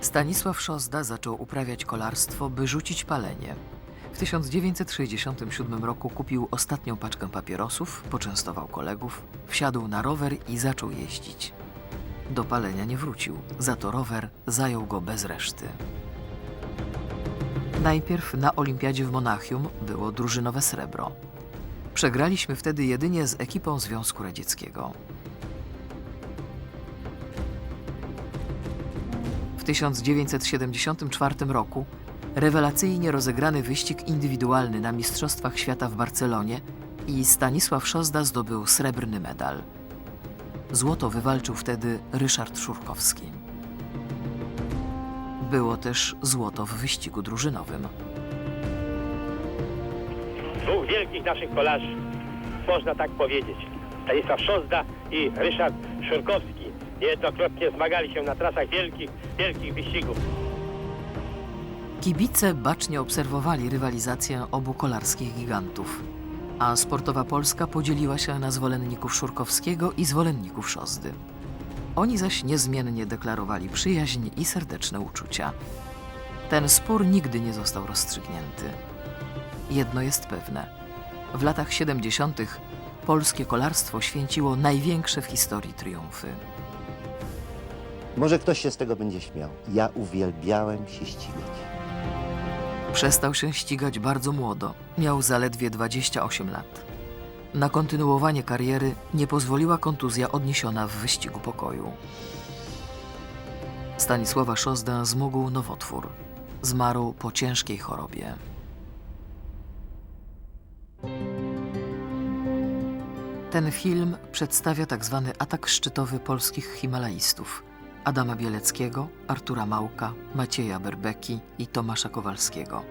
Stanisław Szozda zaczął uprawiać kolarstwo, by rzucić palenie. W 1967 roku kupił ostatnią paczkę papierosów, poczęstował kolegów, wsiadł na rower i zaczął jeździć. Do palenia nie wrócił, za to rower zajął go bez reszty. Najpierw na olimpiadzie w Monachium było drużynowe srebro. Przegraliśmy wtedy jedynie z ekipą Związku Radzieckiego. 1974 roku rewelacyjnie rozegrany wyścig indywidualny na Mistrzostwach Świata w Barcelonie i Stanisław Szozda zdobył srebrny medal. Złoto wywalczył wtedy Ryszard Szurkowski. Było też złoto w wyścigu drużynowym. dwóch wielkich naszych kolarzy, można tak powiedzieć. Stanisław Szozda i Ryszard Szurkowski. Niejednokrotnie zmagali się na trasach wielkich, wielkich wyścigów. Kibice bacznie obserwowali rywalizację obu kolarskich gigantów, a sportowa Polska podzieliła się na zwolenników Szurkowskiego i zwolenników Szozdy. Oni zaś niezmiennie deklarowali przyjaźń i serdeczne uczucia. Ten spór nigdy nie został rozstrzygnięty. Jedno jest pewne. W latach 70. polskie kolarstwo święciło największe w historii triumfy. Może ktoś się z tego będzie śmiał. Ja uwielbiałem się ścigać. Przestał się ścigać bardzo młodo, miał zaledwie 28 lat. Na kontynuowanie kariery nie pozwoliła kontuzja odniesiona w wyścigu pokoju. Stanisława Szozdę zmógł nowotwór. Zmarł po ciężkiej chorobie. Ten film przedstawia tak zwany atak szczytowy polskich himalaistów Adama Bieleckiego, Artura Małka, Macieja Berbeki i Tomasza Kowalskiego.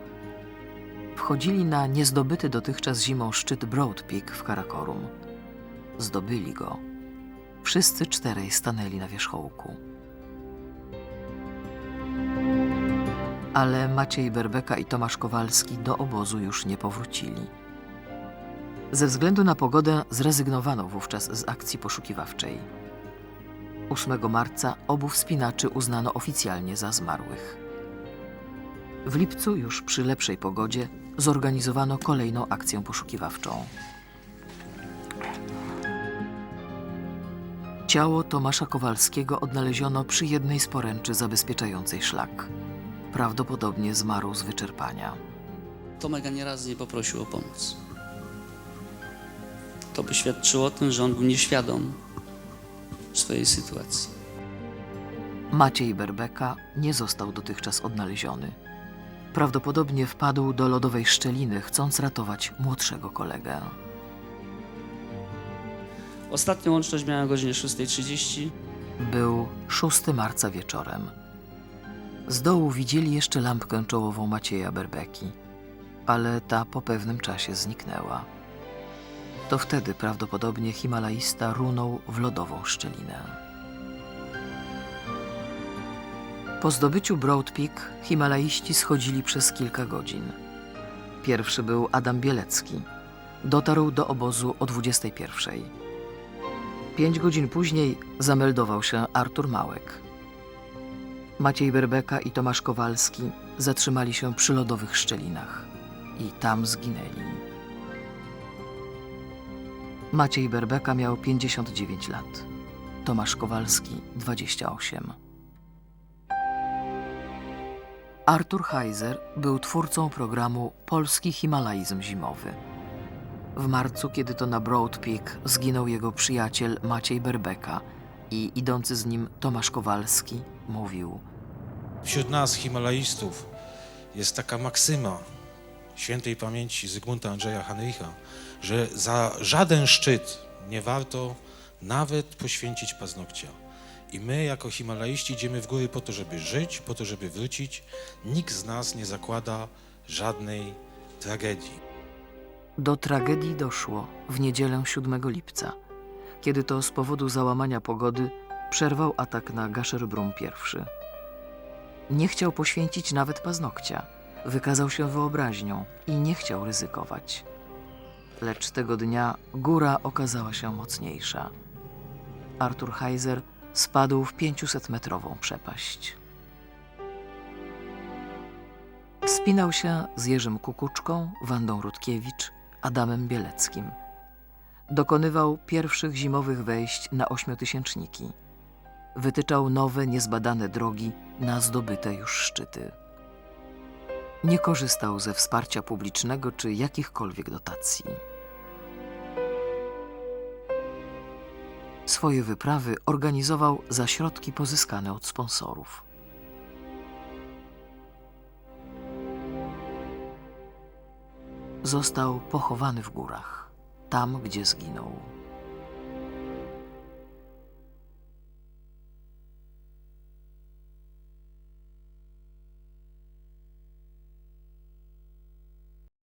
Wchodzili na niezdobyty dotychczas zimą szczyt Broad Peak w Karakorum. Zdobyli go. Wszyscy czterej stanęli na wierzchołku. Ale Maciej Berbeka i Tomasz Kowalski do obozu już nie powrócili. Ze względu na pogodę zrezygnowano wówczas z akcji poszukiwawczej. 8 marca obu wspinaczy uznano oficjalnie za zmarłych. W lipcu, już przy lepszej pogodzie, zorganizowano kolejną akcję poszukiwawczą. Ciało Tomasza Kowalskiego odnaleziono przy jednej z poręczy zabezpieczającej szlak. Prawdopodobnie zmarł z wyczerpania. Tomek ani razu nie poprosił o pomoc. To by świadczyło o tym, że on był nieświadom swojej sytuacji. Maciej Berbeka nie został dotychczas odnaleziony. Prawdopodobnie wpadł do lodowej szczeliny, chcąc ratować młodszego kolegę. Ostatnią łączność miałem o godzinie 6.30. Był 6 marca wieczorem. Z dołu widzieli jeszcze lampkę czołową Macieja Berbeki, ale ta po pewnym czasie zniknęła. To wtedy prawdopodobnie Himalaista runął w lodową szczelinę. Po zdobyciu Broad Peak Himalaiści schodzili przez kilka godzin. Pierwszy był Adam Bielecki. Dotarł do obozu o 21. Pięć godzin później zameldował się Artur Małek. Maciej Berbeka i Tomasz Kowalski zatrzymali się przy lodowych szczelinach i tam zginęli. Maciej Berbeka miał 59 lat, Tomasz Kowalski 28. Artur Heiser był twórcą programu Polski Himalaizm Zimowy. W marcu, kiedy to na Broad Peak zginął jego przyjaciel Maciej Berbeka i idący z nim Tomasz Kowalski, mówił: Wśród nas, Himalaistów, jest taka maksyma świętej pamięci Zygmunta Andrzeja Heinricha, że za żaden szczyt nie warto nawet poświęcić paznokcia. I my, jako Himalaiści, idziemy w góry po to, żeby żyć, po to, żeby wrócić. Nikt z nas nie zakłada żadnej tragedii. Do tragedii doszło w niedzielę 7 lipca, kiedy to z powodu załamania pogody przerwał atak na Gasherbrum I. Nie chciał poświęcić nawet paznokcia. Wykazał się wyobraźnią i nie chciał ryzykować. Lecz tego dnia góra okazała się mocniejsza. Artur Heiser spadł w 500-metrową przepaść. Wspinał się z Jerzym Kukuczką, Wandą Rutkiewicz, Adamem Bieleckim. Dokonywał pierwszych zimowych wejść na ośmiotysięczniki. Wytyczał nowe, niezbadane drogi na zdobyte już szczyty. Nie korzystał ze wsparcia publicznego czy jakichkolwiek dotacji. Swoje wyprawy organizował za środki pozyskane od sponsorów. Został pochowany w górach, tam gdzie zginął.